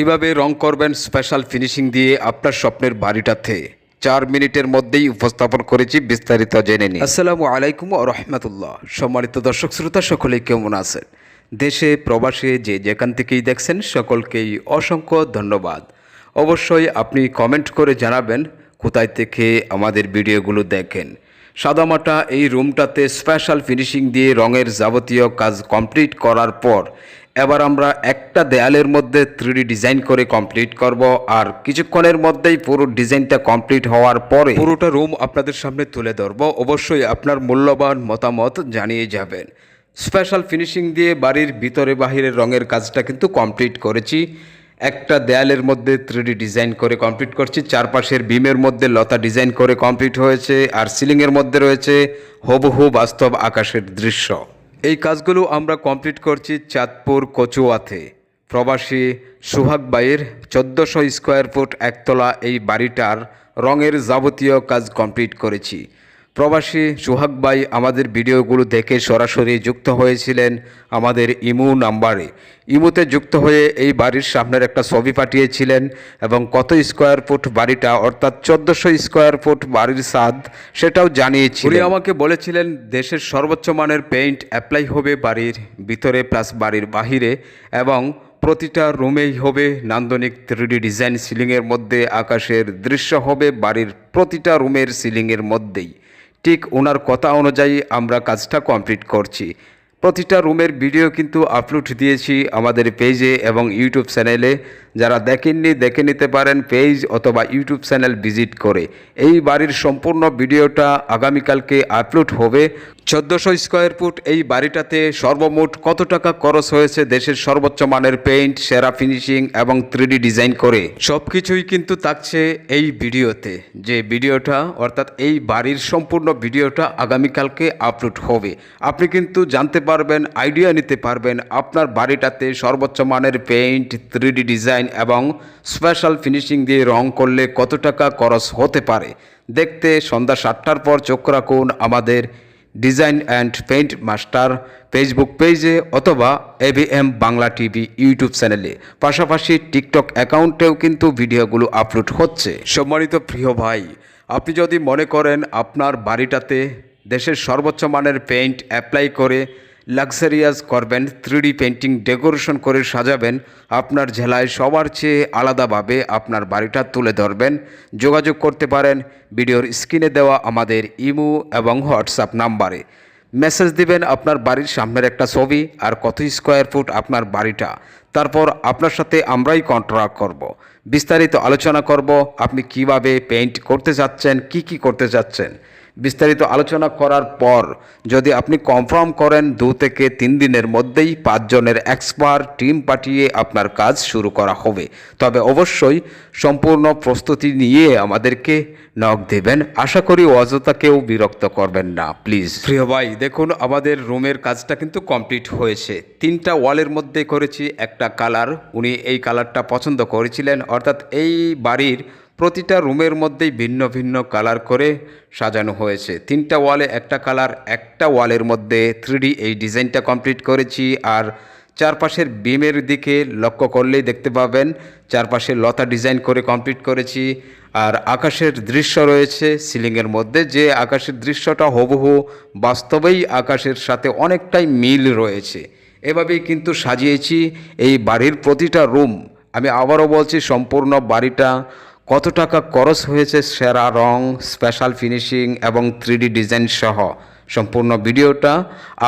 কীভাবে রং করবেন special finishing দিয়ে আপনার স্বপ্নের বাড়িটাতে? চার মিনিটের মধ্যেই উপস্থাপন করেছি, বিস্তারিত জেনে নিন। আসসালামু আলাইকুম রহমতুল্লাহ। সম্মানিত দর্শক শ্রোতা, সকলেই কেমন আছেন? দেশে, প্রবাসে, যে যেখান থেকেই দেখছেন, সকলকেই অসংখ্য ধন্যবাদ। অবশ্যই আপনি কমেন্ট করে জানাবেন, কোথায় থেকে আমাদের ভিডিওগুলো দেখেন। সাদামাটা এই রুমটাতে স্পেশাল ফিনিশিং দিয়ে রঙের যাবতীয় কাজ কমপ্লিট করার পর এবার আমরা একটা দেয়ালের মধ্যে থ্রিডি ডিজাইন করে কমপ্লিট করব, আর কিছুক্ষণের মধ্যেই পুরো ডিজাইনটা কমপ্লিট হওয়ার পরে পুরোটা রুম আপনাদের সামনে তুলে ধরবো। অবশ্যই আপনার মূল্যবান মতামত জানিয়ে যাবেন। স্পেশাল ফিনিশিং দিয়ে বাড়ির ভিতরে বাহিরের রঙের কাজটা কিন্তু কমপ্লিট করেছি। একটা দেয়ালের মধ্যে থ্রিডি ডিজাইন করে কমপ্লিট করছি। চারপাশের বিমের মধ্যে লতা ডিজাইন করে কমপ্লিট হয়েছে, আর সিলিংয়ের মধ্যে রয়েছে হুবহু বাস্তব আকাশের দৃশ্য। এই কাজগুলো আমরা কমপ্লিট করছি চাঁদপুর কচুয়াতে। প্রবাসী সুহাগ বাইয়ের চোদ্দোশো স্কোয়ার ফুট একতলা এই বাড়িটার রঙের যাবতীয় কাজ কমপ্লিট করেছি। প্রবাসী সুহাগ ভাই আমাদের ভিডিওগুলো দেখে সরাসরি যুক্ত হয়েছিলেন আমাদের ইমু নাম্বারে। ইমুতে যুক্ত হয়ে এই বাড়ির সামনের একটা ছবি পাঠিয়েছিলেন এবং কত স্কোয়ার ফুট বাড়িটা, অর্থাৎ চোদ্দোশো স্কোয়ার ফুট বাড়ির স্বাদ সেটাও জানিয়েছিলেন। উনি আমাকে বলেছিলেন, দেশের সর্বোচ্চ মানের পেইন্ট অ্যাপ্লাই হবে বাড়ির ভিতরে প্লাস বাড়ির বাহিরে এবং প্রতিটা রুমেই হবে নান্দনিক থ্রিডি ডিজাইন সিলিংয়ের মধ্যে, আকাশের দৃশ্য হবে বাড়ির প্রতিটা রুমের সিলিংয়ের মধ্যেই। ঠিক ওনার কথা অনুযায়ী আমরা কাজটা কমপ্লিট করছি। প্রতিটা রুমের ভিডিও কিন্তু আপলোড দিয়েছি আমাদের পেজে এবং ইউটিউব চ্যানেলে। যারা দেখেননি, দেখে নিতে পারেন পেজ অথবা ইউটিউব চ্যানেল ভিজিট করে। এই বাড়ির সম্পূর্ণ ভিডিওটা আগামীকালকে আপলোড হবে। চোদ্দোশো স্কোয়ার ফুট এই বাড়িটাতে সর্বমোট কত টাকা খরচ হয়েছে দেশের সর্বোচ্চ মানের পেইন্ট, সেরা ফিনিশিং এবং থ্রিডি ডিজাইন করে? সব কিছুই কিন্তু থাকছে এই ভিডিওতে। যে ভিডিওটা, অর্থাৎ এই বাড়ির সম্পূর্ণ ভিডিওটা আগামীকালকে আপলোড হবে। আপনি কিন্তু জানতে পারবেন আইডিয়া নিতে পারবেন আপনার বাড়িটাতে সর্বোচ্চ মানের পেইন্ট থ্রিডি ডিজাইন এবং স্পেশাল ফিনিশিং দিয়ে রং করলে কত টাকা খরচ হতে পারে? দেখতে সন্ধ্যা সাতটার পর চোখ রাখুন আমাদের design and paint master Facebook পেজে অথবা এভিএম বাংলা টিভি ইউটিউব চ্যানেলে পাশাপাশি টিকটক অ্যাকাউন্টেও কিন্তু ভিডিওগুলো আপলোড হচ্ছে। সম্মানিত প্রিয় ভাই, আপনি যদি মনে করেন আপনার বাড়িটাতে দেশের সর্বোচ্চ মানের পেইন্ট অ্যাপ্লাই করে লাক্সারিয়াস করবেন থ্রিডি পেন্টিং ডেকোরেশন করে সাজাবেন, আপনার জেলায় সবার চেয়ে আলাদাভাবে আপনার বাড়িটা তুলে ধরবেন। যোগাযোগ করতে পারেন, ভিডিওর স্ক্রিনে দেওয়া আমাদের ইমো এবং হোয়াটসঅ্যাপ নাম্বারে। মেসেজ দিবেন আপনার বাড়ির সামনের একটা ছবি আর কত স্কোয়ার ফুট আপনার বাড়িটা। তারপর আপনার সাথে আমরাই কন্ট্রাক্ট করব। বিস্তারিত আলোচনা করব, আপনি কীভাবে পেইন্ট করতে যাচ্ছেন, কি কি করতে যাচ্ছেন। বিস্তারিত আলোচনা করার পর যদি আপনি কনফার্ম করেন দু থেকে তিন দিনের মধ্যেই পাঁচজনের এক্সপার্ট টিম পাঠিয়ে আপনার কাজ শুরু করা হবে। তবে অবশ্যই সম্পূর্ণ প্রস্তুতি নিয়ে আমাদেরকে নক দেবেন। আশা করি অযথা কেউ বিরক্ত করবেন না প্লিজ প্রিয় ভাই, দেখুন, আমাদের রুমের কাজটা কিন্তু কমপ্লিট হয়েছে। তিনটা ওয়ালের মধ্যে করেছি একটা কালার উনি এই কালারটা পছন্দ করেছিলেন। অর্থাৎ এই বাড়ির প্রতিটা রুমের মধ্যেই ভিন্ন ভিন্ন কালার করে সাজানো হয়েছে। তিনটা ওয়ালে একটা কালার, একটা ওয়ালের মধ্যে থ্রিডি এই ডিজাইনটা কমপ্লিট করেছি আর চারপাশের বিমের দিকে লক্ষ্য করলেই দেখতে পাবেন চারপাশে লতা ডিজাইন করে কমপ্লিট করেছি আর আকাশের দৃশ্য রয়েছে সিলিংয়ের মধ্যে। যে আকাশের দৃশ্যটা হুবহু বাস্তবেই আকাশের সাথে অনেকটাই মিল রয়েছে। এভাবেই কিন্তু সাজিয়েছি এই বাড়ির প্রতিটা রুম। আমি আবারও বলছি, সম্পূর্ণ বাড়িটা কত টাকা খরচ হয়েছে সেরা রং স্পেশাল ফিনিশিং এবং থ্রিডি ডিজাইন সহ? সম্পূর্ণ ভিডিওটা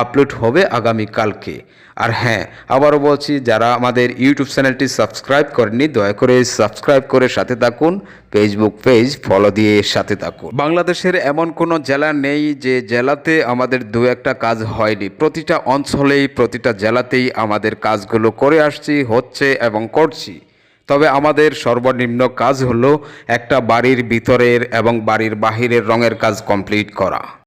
আপলোড হবে আগামীকালকে আর হ্যাঁ আবারও বলছি, যারা আমাদের ইউটিউব চ্যানেলটি সাবস্ক্রাইব করেননি, দয়া করে সাবস্ক্রাইব করে সাথে থাকুন ফেসবুক পেজ ফলো দিয়ে সাথে থাকুন। বাংলাদেশের এমন কোনো জেলা নেই যে জেলাতে আমাদের দু একটা কাজ হয়নি। প্রতিটা অঞ্চলেই, প্রতিটা জেলাতেই আমাদের কাজগুলো করে আসছি, হচ্ছে এবং করছি। তবে আমাদের সর্বনিম্ন কাজ হল একটা বাড়ির ভিতরের এবং বাড়ির বাহিরের রঙের কাজ কমপ্লিট করা।